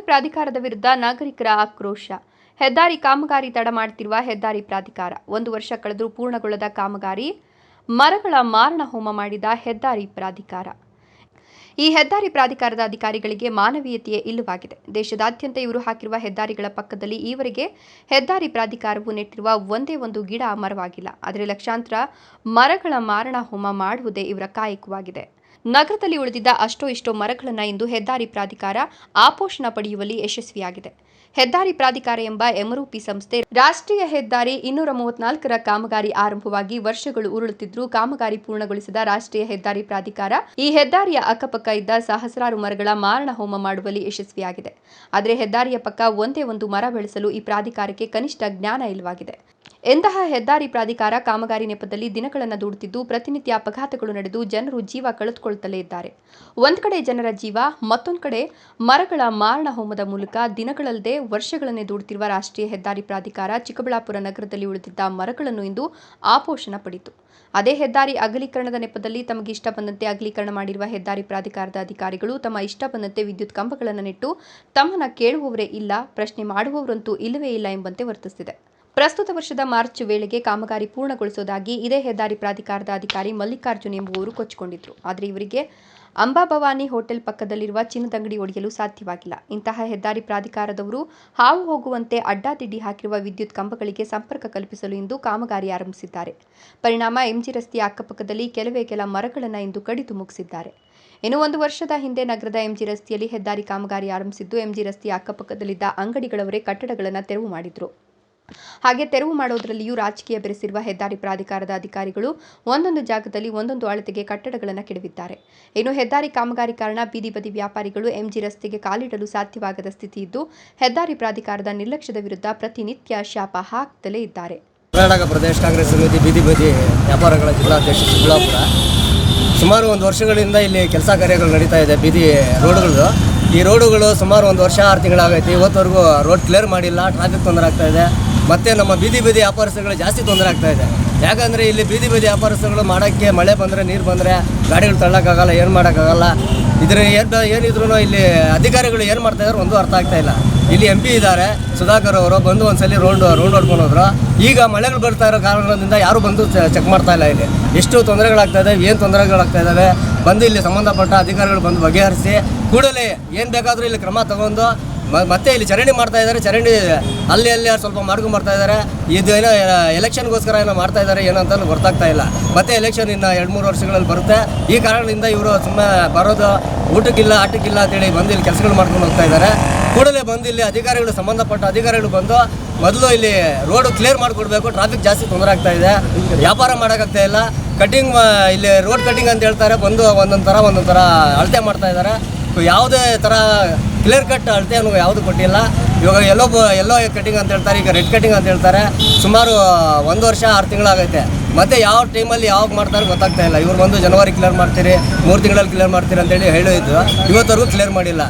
ಹೆದ್ದಾರಿ ಪ್ರಾಧಿಕಾರದ ವಿರುದ್ಧ ನಾಗರಿಕರ ಆಕ್ರೋಶ. ಹೆದ್ದಾರಿ ಕಾಮಗಾರಿ ತಡ ಮಾಡುತ್ತಿರುವ ಹೆದ್ದಾರಿ ಪ್ರಾಧಿಕಾರ. ಒಂದು ವರ್ಷ ಕಳೆದರೂ ಪೂರ್ಣಗೊಳ್ಳದ ಕಾಮಗಾರಿ ಮರಗಳ ಮಾರಣ ಹೋಮ ಮಾಡಿದ ಹೆದ್ದಾರಿ ಪ್ರಾಧಿಕಾರ. ಈ ಹೆದ್ದಾರಿ ಪ್ರಾಧಿಕಾರದ ಅಧಿಕಾರಿಗಳಿಗೆ ಮಾನವೀಯತೆಯೇ ಇಲ್ಲವಾಗಿದೆ. ದೇಶದಾದ್ಯಂತ ಇವರು ಹಾಕಿರುವ ಹೆದ್ದಾರಿಗಳ ಪಕ್ಕದಲ್ಲಿ ಈವರೆಗೆ ಹೆದ್ದಾರಿ ಪ್ರಾಧಿಕಾರವು ನೆಟ್ಟಿರುವ ಒಂದೇ ಒಂದು ಗಿಡ ಮರವಾಗಿಲ್ಲ. ಆದರೆ ಲಕ್ಷಾಂತರ ಮರಗಳ ಮಾರಣ ಹೋಮ ಮಾಡುವುದೇ ಇವರ ಕಾಯಕವಾಗಿದೆ. ನಗರದಲ್ಲಿ ಉಳಿದಿದ್ದ ಅಷ್ಟೋ ಇಷ್ಟೋ ಮರಗಳನ್ನು ಇಂದು ಹೆದ್ದಾರಿ ಪ್ರಾಧಿಕಾರ ಆಪೋಷಣ ಪಡೆಯುವಲ್ಲಿ ಯಶಸ್ವಿಯಾಗಿದೆ. ಹೆದ್ದಾರಿ ಪ್ರಾಧಿಕಾರ ಎಂಬ ಎಮರೂಪಿ ಸಂಸ್ಥೆ ರಾಷ್ಟ್ರೀಯ ಹೆದ್ದಾರಿ ಇನ್ನೂರ ಮೂವತ್ನಾಲ್ಕರ ಕಾಮಗಾರಿ ಆರಂಭವಾಗಿ ವರ್ಷಗಳು ಉರುಳುತ್ತಿದ್ದರೂ ಕಾಮಗಾರಿ ಪೂರ್ಣಗೊಳಿಸಿದ ರಾಷ್ಟ್ರೀಯ ಹೆದ್ದಾರಿ ಪ್ರಾಧಿಕಾರ ಈ ಹೆದ್ದಾರಿಯ ಅಕ್ಕಪಕ್ಕ ಇದ್ದ ಸಹಸ್ರಾರು ಮರಗಳ ಮಾರಣ ಹೋಮ ಮಾಡುವಲ್ಲಿ ಯಶಸ್ವಿಯಾಗಿದೆ. ಆದರೆ ಹೆದ್ದಾರಿಯ ಪಕ್ಕ ಒಂದೇ ಒಂದು ಮರ ಬೆಳೆಸಲು ಈ ಪ್ರಾಧಿಕಾರಕ್ಕೆ ಕನಿಷ್ಠ ಜ್ಞಾನ ಇಲ್ಲವಾಗಿದೆ. ಎಂತಹ ಹೆದ್ದಾರಿ ಪ್ರಾಧಿಕಾರ ಕಾಮಗಾರಿ ನೆಪದಲ್ಲಿ ದಿನಗಳನ್ನು ದೂಡುತ್ತಿದ್ದು, ಪ್ರತಿನಿತ್ಯ ಅಪಘಾತಗಳು ನಡೆದು ಜನರು ಜೀವ ಕಳೆದುಕೊಳ್ಳುತ್ತಲೇ ಇದ್ದಾರೆ. ಒಂದು ಕಡೆ ಜನರ ಜೀವ, ಮತ್ತೊಂದು ಕಡೆ ಮರಗಳ ಮಾರಣ ಹೋಮದ ಮೂಲಕ ದಿನಗಳಲ್ಲದೆ ವರ್ಷಗಳನ್ನೇ ದೂಡುತ್ತಿರುವ ರಾಷ್ಟ್ರೀಯ ಹೆದ್ದಾರಿ ಪ್ರಾಧಿಕಾರ ಚಿಕ್ಕಬಳ್ಳಾಪುರ ನಗರದಲ್ಲಿ ಉಳಿದಿದ್ದ ಮರಗಳನ್ನು ಇಂದು ಆಪೋಷಣ ಪಡಿತು ಅದೇ ಹೆದ್ದಾರಿ ಅಗಲೀಕರಣದ ನೆಪದಲ್ಲಿ ತಮಗೆ ಇಷ್ಟ ಬಂದಂತೆ ಅಗಲೀಕರಣ ಮಾಡಿರುವ ಹೆದ್ದಾರಿ ಪ್ರಾಧಿಕಾರದ ಅಧಿಕಾರಿಗಳು ತಮ್ಮ ಇಷ್ಟ ಬಂದಂತೆ ವಿದ್ಯುತ್ ಕಂಬಗಳನ್ನು ನೆಟ್ಟು ತಮ್ಮನ್ನ ಕೇಳುವವರೇ ಇಲ್ಲ, ಪ್ರಶ್ನೆ ಮಾಡುವವರಂತೂ ಇಲ್ಲವೇ ಇಲ್ಲ ಎಂಬಂತೆ ವರ್ತಿಸಿದೆ. ಪ್ರಸ್ತುತ ವರ್ಷದ ಮಾರ್ಚ್ ವೇಳೆಗೆ ಕಾಮಗಾರಿ ಪೂರ್ಣಗೊಳಿಸೋದಾಗಿ ಇದೇ ಹೆದ್ದಾರಿ ಪ್ರಾಧಿಕಾರದ ಅಧಿಕಾರಿ ಮಲ್ಲಿಕಾರ್ಜುನ್ ಎಂಬುವರು ಕೊಚ್ಚಿಕೊಂಡಿದ್ರು. ಆದರೆ ಇವರಿಗೆ ಅಂಬಾಭವಾನಿ ಹೋಟೆಲ್ ಪಕ್ಕದಲ್ಲಿರುವ ಚಿನ್ನದಂಗಡಿ ಒಡೆಯಲು ಸಾಧ್ಯವಾಗಿಲ್ಲ. ಇಂತಹ ಹೆದ್ದಾರಿ ಪ್ರಾಧಿಕಾರದವರು ಹಾವು ಹೋಗುವಂತೆ ಅಡ್ಡಾದಿಡ್ಡಿ ಹಾಕಿರುವ ವಿದ್ಯುತ್ ಕಂಬಗಳಿಗೆ ಸಂಪರ್ಕ ಕಲ್ಪಿಸಲು ಇಂದು ಕಾಮಗಾರಿ ಆರಂಭಿಸಿದ್ದಾರೆ. ಪರಿಣಾಮ ಎಂಜಿ ರಸ್ತೆಯ ಅಕ್ಕಪಕ್ಕದಲ್ಲಿ ಕೆಲವೇ ಕೆಲ ಮರಗಳನ್ನು ಇಂದು ಕಡಿದು ಮುಗಿಸಿದ್ದಾರೆ. ಇನ್ನು ಒಂದು ವರ್ಷದ ಹಿಂದೆ ನಗರದ ಎಂಜಿ ರಸ್ತೆಯಲ್ಲಿ ಹೆದ್ದಾರಿ ಕಾಮಗಾರಿ ಆರಂಭಿಸಿದ್ದು, ಎಂಜಿ ರಸ್ತೆಯ ಅಕ್ಕಪಕ್ಕದಲ್ಲಿದ್ದ ಅಂಗಡಿಗಳವರೇ ಕಟ್ಟಡಗಳನ್ನು ತೆರವು ಮಾಡಿದ್ರು. ಹಾಗೆ ತೆರವು ಮಾಡೋದ್ರಲ್ಲಿಯೂ ರಾಜಕೀಯ ಬೆರೆಸಿರುವ ಹೆದ್ದಾರಿ ಪ್ರಾಧಿಕಾರದ ಅಧಿಕಾರಿಗಳು ಒಂದೊಂದು ಜಾಗದಲ್ಲಿ ಒಂದೊಂದು ಅಳತೆಗೆ ಕಟ್ಟಡಗಳನ್ನು ಕೆಡವಿದ್ದಾರೆ. ಇನ್ನು ಹೆದ್ದಾರಿ ಕಾಮಗಾರಿ ಕಾರಣ ಬೀದಿ ಬದಿ ವ್ಯಾಪಾರಿಗಳು ಎಂಜಿ ರಸ್ತೆಗೆ ಕಾಲಿಡಲು ಸಾಧ್ಯವಾಗದ ಸ್ಥಿತಿ ಇದ್ದು, ಹೆದ್ದಾರಿ ಪ್ರಾಧಿಕಾರದ ನಿರ್ಲಕ್ಷ್ಯದ ವಿರುದ್ಧ ಪ್ರತಿನಿತ್ಯ ಶಾಪ ಹಾಕ್ತಲೇ ಇದ್ದಾರೆ. ಕರ್ನಾಟಕ ಪ್ರದೇಶ ಕಾಂಗ್ರೆಸ್ ಸಮಿತಿ ಬೀದಿ ಬದಿ ವ್ಯಾಪಾರಗಳ ಜಿಲ್ಲಾಧ್ಯಕ್ಷ ಚಿಕ್ಕಬಳ್ಳಾಪುರ ಸುಮಾರು ಒಂದು ವರ್ಷಗಳಿಂದ ಇಲ್ಲಿ ಕೆಲಸ ಕಾರ್ಯಗಳು ನಡೀತಾ ಇದೆ ಬೀದಿ ರೋಡ್ಗಳು ಈ ರೋಡುಗಳು ಸುಮಾರು ಒಂದು ವರ್ಷ ಆರು ತಿಂಗಳಾಗೈತಿ. ಇವತ್ತವರೆಗೂ ರೋಡ್ ಕ್ಲಿಯರ್ ಮಾಡಿಲ್ಲ, ಟ್ರಾಫಿಕ್ ತೊಂದರೆ ಆಗ್ತಾ ಇದೆ. ಮತ್ತು ನಮ್ಮ ಬೀದಿ ಬೀದಿ ವ್ಯಾಪಾರಸ್ಥಗಳು ಜಾಸ್ತಿ ತೊಂದರೆ ಆಗ್ತಾ ಇದೆ. ಯಾಕಂದರೆ ಇಲ್ಲಿ ಬೀದಿ ಬೀದಿ ವ್ಯಾಪಾರಸ್ಥಗಳು ಮಾಡೋಕ್ಕೆ ಮಳೆ ಬಂದರೆ ನೀರು ಬಂದರೆ ಗಾಡಿಗಳು ತಳ್ಳೋಕ್ಕಾಗಲ್ಲ, ಏನು ಮಾಡೋಕ್ಕಾಗಲ್ಲ. ಇದರಲ್ಲಿ ಏನು ಏನಿದ್ರು ಇಲ್ಲಿ ಅಧಿಕಾರಿಗಳು ಏನು ಮಾಡ್ತಾ ಇದಾರೆ ಒಂದು ಅರ್ಥ ಆಗ್ತಾ ಇಲ್ಲ. ಇಲ್ಲಿ ಎಂ ಪಿ ಇದ್ದಾರೆ ಸುಧಾಕರ್ ಅವರು ಬಂದು ಒಂದ್ಸಲಿ ರೋಡ್ ರೋಡ್ ಹೊಡ್ಕೊಂಡು ಹೋದ್ರು. ಈಗ ಮಳೆಗಳು ಬರ್ತಾ ಇರೋ ಕಾರಣದಿಂದ ಯಾರು ಬಂದು ಚೆಕ್ ಮಾಡ್ತಾ ಇಲ್ಲ ಇಲ್ಲಿ. ಎಷ್ಟು ತೊಂದರೆಗಳಾಗ್ತಾ ಇದ್ದಾವೆ ಏನು ತೊಂದರೆಗಳಾಗ್ತಾ ಇದ್ದಾವೆ ಬಂದು ಇಲ್ಲಿ ಸಂಬಂಧಪಟ್ಟ ಅಧಿಕಾರಿಗಳು ಬಂದು ಬಗೆಹರಿಸಿ ಕೂಡಲೇ ಏನು ಬೇಕಾದರೂ ಇಲ್ಲಿ ಕ್ರಮ ತಗೊಂಡು ಮತ್ತೆ ಇಲ್ಲಿ ಚರಂಡಿ ಮಾಡ್ತಾ ಇದ್ದಾರೆ. ಚರಂಡಿ ಅಲ್ಲಿ ಅಲ್ಲಿ ಸ್ವಲ್ಪ ಮಾಡ್ಕೊಂಡು ಬರ್ತಾ ಇದ್ದಾರೆ. ಇದು ಏನೋ ಎಲೆಕ್ಷನ್ಗೋಸ್ಕರ ಏನೋ ಮಾಡ್ತಾ ಇದ್ದಾರೆ, ಏನೋ ಗೊತ್ತಾಗ್ತಾ ಇಲ್ಲ. ಮತ್ತೆ ಎಲೆಕ್ಷನ್ ಇನ್ನು ಎರಡು ಮೂರು ವರ್ಷಗಳಲ್ಲಿ ಬರುತ್ತೆ. ಈ ಕಾರಣದಿಂದ ಇವರು ಸುಮ್ಮನೆ ಬರೋದು, ಊಟಕ್ಕಿಲ್ಲ, ಆಟಕ್ಕಿಲ್ಲ ಅಂತೇಳಿ ಬಂದು ಇಲ್ಲಿ ಕೆಲಸಗಳು ಮಾಡ್ಕೊಂಡು ಹೋಗ್ತಾ ಇದ್ದಾರೆ. ಕೂಡಲೇ ಬಂದು ಇಲ್ಲಿ ಅಧಿಕಾರಿಗಳು, ಸಂಬಂಧಪಟ್ಟ ಅಧಿಕಾರಿಗಳು ಬಂದು ಮೊದಲು ಇಲ್ಲಿ ರೋಡ್ ಕ್ಲಿಯರ್ ಮಾಡಿಕೊಡ್ಬೇಕು. ಟ್ರಾಫಿಕ್ ಜಾಸ್ತಿ ತೊಂದರೆ ಆಗ್ತಾ ಇದೆ. ವ್ಯಾಪಾರ ಮಾಡೋಕ್ಕಾಗ್ತಾ ಇಲ್ಲ. ಕಟಿಂಗ್ ಇಲ್ಲಿ ರೋಡ್ ಕಟ್ಟಿಂಗ್ ಅಂತ ಹೇಳ್ತಾರೆ. ಬಂದು ಒಂದೊಂದು ಥರ ಒಂದೊಂದು ಥರ ಅಳತೆ ಮಾಡ್ತಾ ಇದ್ದಾರೆ. ಯಾವುದೇ ಥರ ಕ್ಲಿಯರ್ ಕಟ್ ಅಳತೆ ಅನ್ನೋ ಯಾವುದು ಕೊಟ್ಟಿಲ್ಲ. ಇವಾಗ ಎಲ್ಲೋ ಎಲ್ಲೋ ಕಟಿಂಗ್ ಅಂತ ಹೇಳ್ತಾರೆ, ಈಗ ರೆಡ್ ಕಟಿಂಗ್ ಅಂತ ಹೇಳ್ತಾರೆ. ಸುಮಾರು ಒಂದು ವರ್ಷ ಆರು ತಿಂಗಳಾಗೈತೆ. ಮತ್ತೆ ಯಾವ ಟೈಮಲ್ಲಿ ಯಾವಾಗ ಮಾಡ್ತಾರೆ ಗೊತ್ತಾಗ್ತಾ ಇಲ್ಲ. ಇವ್ರು ಬಂದು ಜನವರಿ ಕ್ಲಿಯರ್ ಮಾಡ್ತೀರಿ, ಮೂರು ತಿಂಗಳಲ್ಲಿ ಕ್ಲಿಯರ್ ಮಾಡ್ತೀರಿ ಅಂತೇಳಿ ಹೇಳಿದ್ದು. ಇವತ್ತವರೆಗೂ ಕ್ಲಿಯರ್ ಮಾಡಿಲ್ಲ.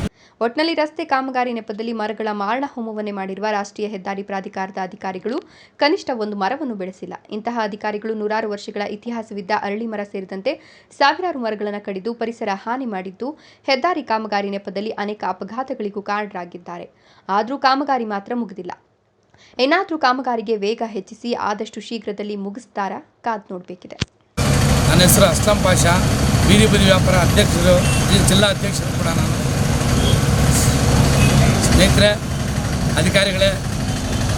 ಒಟ್ನಲ್ಲಿ ರಸ್ತೆ ಕಾಮಗಾರಿ ನೆಪದಲ್ಲಿ ಮರಗಳ ಮಾರಣ ಹೋಮವನ್ನೇ ಮಾಡಿರುವ ರಾಷ್ಟ್ರೀಯ ಹೆದ್ದಾರಿ ಪ್ರಾಧಿಕಾರದ ಅಧಿಕಾರಿಗಳು ಕನಿಷ್ಠ ಒಂದು ಮರವನ್ನು ಬೆಳೆಸಿಲ್ಲ. ಇಂತಹ ಅಧಿಕಾರಿಗಳು ನೂರಾರು ವರ್ಷಗಳ ಇತಿಹಾಸವಿದ್ದ ಅರಳಿ ಮರ ಸೇರಿದಂತೆ ಸಾವಿರಾರು ಮರಗಳನ್ನು ಕಡಿದು ಪರಿಸರ ಹಾನಿ ಮಾಡಿದ್ದು, ಹೆದ್ದಾರಿ ಕಾಮಗಾರಿ ನೆಪದಲ್ಲಿ ಅನೇಕ ಅಪಘಾತಗಳಿಗೂ ಕಾರಣರಾಗಿದ್ದಾರೆ. ಆದರೂ ಕಾಮಗಾರಿ ಮಾತ್ರ ಮುಗಿದಿಲ್ಲ. ಏನಾದರೂ ಕಾಮಗಾರಿಗೆ ವೇಗ ಹೆಚ್ಚಿಸಿ ಆದಷ್ಟು ಶೀಘ್ರದಲ್ಲಿ ಮುಗಿಸ್ತಾರ? ಕಾದ್ ನೋಡಬೇಕಿದೆ. ನನ್ನ ಹೆಸರು ಅಸ್ಲಂ ಪಾಷಾ. ಬೀದಿ ಬದಿ ವ್ಯಾಪಾರ ಅಧ್ಯಕ್ಷರು ಜಿಲ್ಲಾ ಅಧ್ಯಕ್ಷರು ಕೂಡ ನಾನು. ಸ್ನೇಹಿತರೆ, ಅಧಿಕಾರಿಗಳೇ,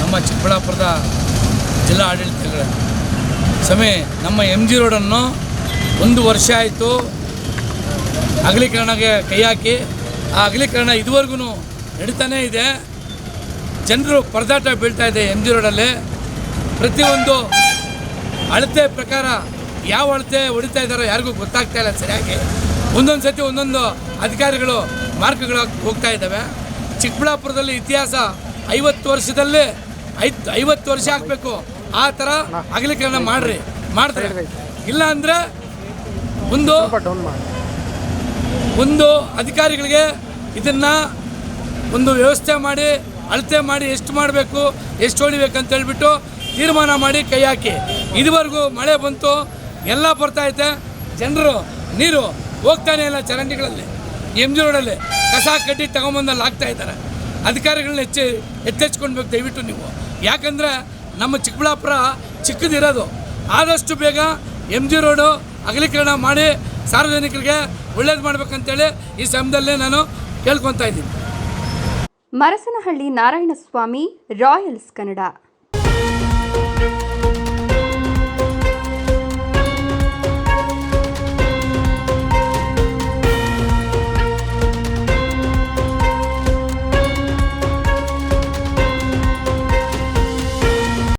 ನಮ್ಮ ಚಿಕ್ಕಬಳ್ಳಾಪುರದ ಜಿಲ್ಲಾ ಆಡಳಿತಗಳೇ. ಸಮಯ ನಮ್ಮ ಎಂ ಜಿ ರೋಡನ್ನು ಒಂದು ವರ್ಷ ಆಯಿತು ಅಗಲೀಕರಣಗೆ ಕೈ ಹಾಕಿ. ಆ ಅಗಲೀಕರಣ ಇದುವರೆಗೂ ನಡೀತಾನೇ ಇದೆ. ಜನರು ಪರದಾಟ ಬೀಳ್ತಾ ಇದೆ ಎಂ ಜಿ ರೋಡಲ್ಲಿ ಪ್ರತಿಯೊಂದು ಅಳತೆ ಪ್ರಕಾರ ಯಾವ ಅಳತೆ ಹೊಡಿತಾ ಇದ್ದಾರೋ ಯಾರಿಗೂ ಗೊತ್ತಾಗ್ತಾ ಇಲ್ಲ ಸರಿಯಾಗಿ. ಒಂದೊಂದು ಸತಿ ಒಂದೊಂದು ಅಧಿಕಾರಿಗಳು ಮಾರ್ಕ್ಗಳು ಹೋಗ್ತಾ ಇದ್ದಾವೆ. ಚಿಕ್ಕಬಳ್ಳಾಪುರದಲ್ಲಿ ಇತಿಹಾಸ ಐವತ್ತು ವರ್ಷದಲ್ಲೇ ಐದು ಐವತ್ತು ವರ್ಷ ಆಗಬೇಕು. ಆ ಥರ ಅಗಲೀಕರಣ ಮಾಡ್ರಿ. ಮಾಡ್ತಾರೆ ಇಲ್ಲ ಅಂದರೆ ಒಂದು ಒಂದು ಅಧಿಕಾರಿಗಳಿಗೆ ಇದನ್ನು ಒಂದು ವ್ಯವಸ್ಥೆ ಮಾಡಿ ಅಳತೆ ಮಾಡಿ ಎಷ್ಟು ಮಾಡಬೇಕು ಎಷ್ಟು ಹೊಡಿಬೇಕು ಅಂತ ಹೇಳಿಬಿಟ್ಟು ತೀರ್ಮಾನ ಮಾಡಿ ಕೈ ಹಾಕಿ. ಇದುವರೆಗೂ ಮಳೆ ಬಂತು ಎಲ್ಲ ಬರ್ತಾ ಐತೆ. ಜನರು ನೀರು ಹೋಗ್ತಾನೆ ಇಲ್ಲ ಚರಂಡಿಗಳಲ್ಲಿ ಎಂ ಜಿ ರೋಡಲ್ಲಿ. ಕಸ ಕಡ್ಡಿ ತಗೊಂಬಂದಲ್ಲಿ ಹಾಕ್ತಾ ಇದ್ದಾರೆ. ಅಧಿಕಾರಿಗಳನ್ನ ಹೆಚ್ಚು ಎತ್ತೆಚ್ಕೊಳ್ಬೇಕು ದಯವಿಟ್ಟು ನೀವು. ಯಾಕಂದರೆ ನಮ್ಮ ಚಿಕ್ಕಬಳ್ಳಾಪುರ ಚಿಕ್ಕದಿರೋದು. ಆದಷ್ಟು ಬೇಗ ಎಂ ಜಿ ರೋಡು ಅಗಲೀಕರಣ ಮಾಡಿ ಸಾರ್ವಜನಿಕರಿಗೆ ಒಳ್ಳೇದು ಮಾಡಬೇಕಂತೇಳಿ ಈ ಸಮಯದಲ್ಲೇ ನಾನು ಕೇಳ್ಕೊತಾ ಇದ್ದೀನಿ. ಮರಸನಹಳ್ಳಿ ನಾರಾಯಣಸ್ವಾಮಿ ರಾಯಲ್ಸ್ ಕನ್ನಡ